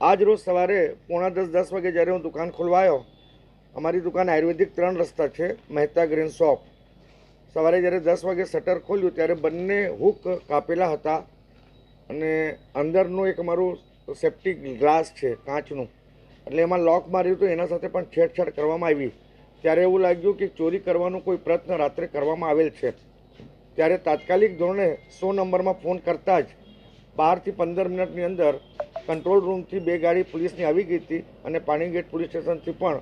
આજ રોજ સવારે પોણા દસ દસ વાગે જ્યારે હું દુકાન ખોલવાયો, અમારી દુકાન આયુર્વેદિક ત્રણ રસ્તા છે, મહેતા ગ્રીન શોપ. સવારે જ્યારે દસ વાગે શટર ખોલ્યું, ત્યારે બંને હુક કાપેલા હતા અને અંદરનું એક અમારું સેફ્ટી ગ્લાસ છે, કાચનું. એટલે એમાં લોક માર્યું હતું એના સાથે પણ છેડછાડ કરવામાં આવી. ત્યારે એવું લાગ્યું કે ચોરી કરવાનો કોઈ પ્રયત્ન રાત્રે કરવામાં આવેલ છે. ત્યારે તાત્કાલિક ધોરણે સો નંબરમાં ફોન કરતાં જ બારથી પંદર મિનિટની અંદર કંટ્રોલ રૂમથી બે ગાડી પોલીસની આવી ગઈ હતી અને પાણીગેટ પોલીસ સ્ટેશનથી પણ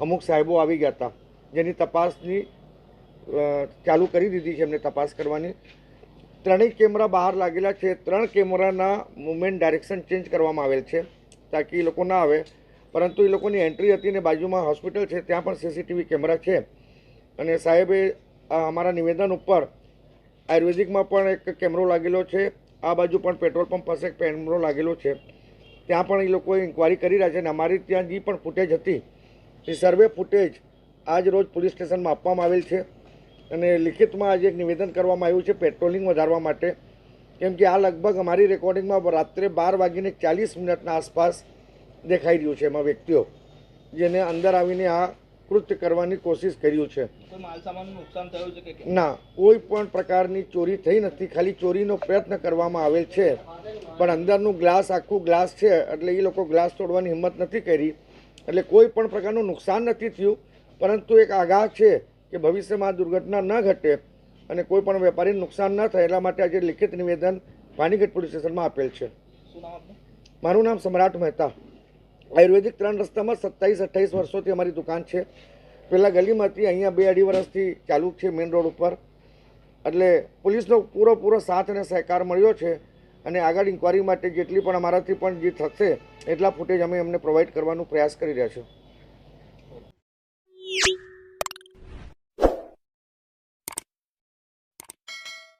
અમુક સાહેબો આવી ગયા હતા. જેની તપાસની ચાલુ કરી દીધી છે એમને તપાસ કરવાની. ત્રણેય કેમેરા બહાર લાગેલા છે. ત્રણ કેમેરાના મુવમેન્ટ ડાયરેક્શન ચેન્જ કરવામાં આવેલ છે તાકી એ લોકો ના આવે. પરંતુ એ લોકોની એન્ટ્રી હતી ને બાજુમાં હોસ્પિટલ છે, ત્યાં પણ સીસીટીવી કેમેરા છે. અને સાહેબે અમારા નિવેદન ઉપર આયુર્વેદિકમાં પણ એક કેમેરો લાગેલો છે. આ બાજુ પણ પેટ્રોલ પંપ પાસે કેમેરો લાગેલો છે. ત્યાં પણ એ લોકોએ ઇન્કવાયરી કરી રહ્યા છે અને અમારી ત્યાં જે પણ ફૂટેજ હતી, એ સર્વે ફૂટેજ આજ રોજ પોલીસ સ્ટેશનમાં આપવામાં આવેલ છે. અને લિખિતમાં આજે એક નિવેદન કરવામાં આવ્યું છે પેટ્રોલિંગ વધારવા માટે. કેમ કે આ લગભગ અમારી રેકોર્ડિંગમાં રાત્રે બાર વાગીને ચાલીસ મિનિટના આસપાસ દેખાઈ રહ્યું છે એમાં વ્યક્તિઓ, જેને અંદર આવીને આ કૃત્ય કરવાની કોશિશ કર્યું છે? ના કોઈ પણ પ્રકારની ચોરી થઈ નથી. ખાલી ચોરીનો પ્રયત્ન કરવામાં આવેલ છે. પણ અંદરનું ગ્લાસ આખું ગ્લાસ છે એટલે એ લોકો ગ્લાસ તોડવાની હિંમત નથી કરી. એટલે કોઈ પણ પ્રકારનું નુકસાન નથી થયું. પરંતુ એક આગાહ છે કે ભવિષ્યમાં આ દુર્ઘટના ન ઘટે અને કોઈ પણ વેપારીને નુકસાન ન થાય એટલા માટે આજે લિખિત નિવેદન પાનીગઢ પોલીસ સ્ટેશનમાં આપેલ છે. મારું નામ સમ્રાટ મહેતા. આયુર્વેદિક ત્રણ રસ્તામાં સત્તાવીસ, અઠ્ઠાવીસ વર્ષોથી અમારી દુકાન છે. પહેલાં ગલીમાં હતી, અહીંયા બે અઢી વર્ષથી ચાલુ છે મેઇન રોડ ઉપર. એટલે પોલીસનો પૂરો સાથ અને સહકાર મળ્યો છે અને આગળ ઇન્કવાયરી માટે જેટલી પણ અમારાથી પણ જે થશે, એટલા ફૂટેજ અમે એમને પ્રોવાઈડ કરવાનો પ્રયાસ કરી રહ્યા છીએ.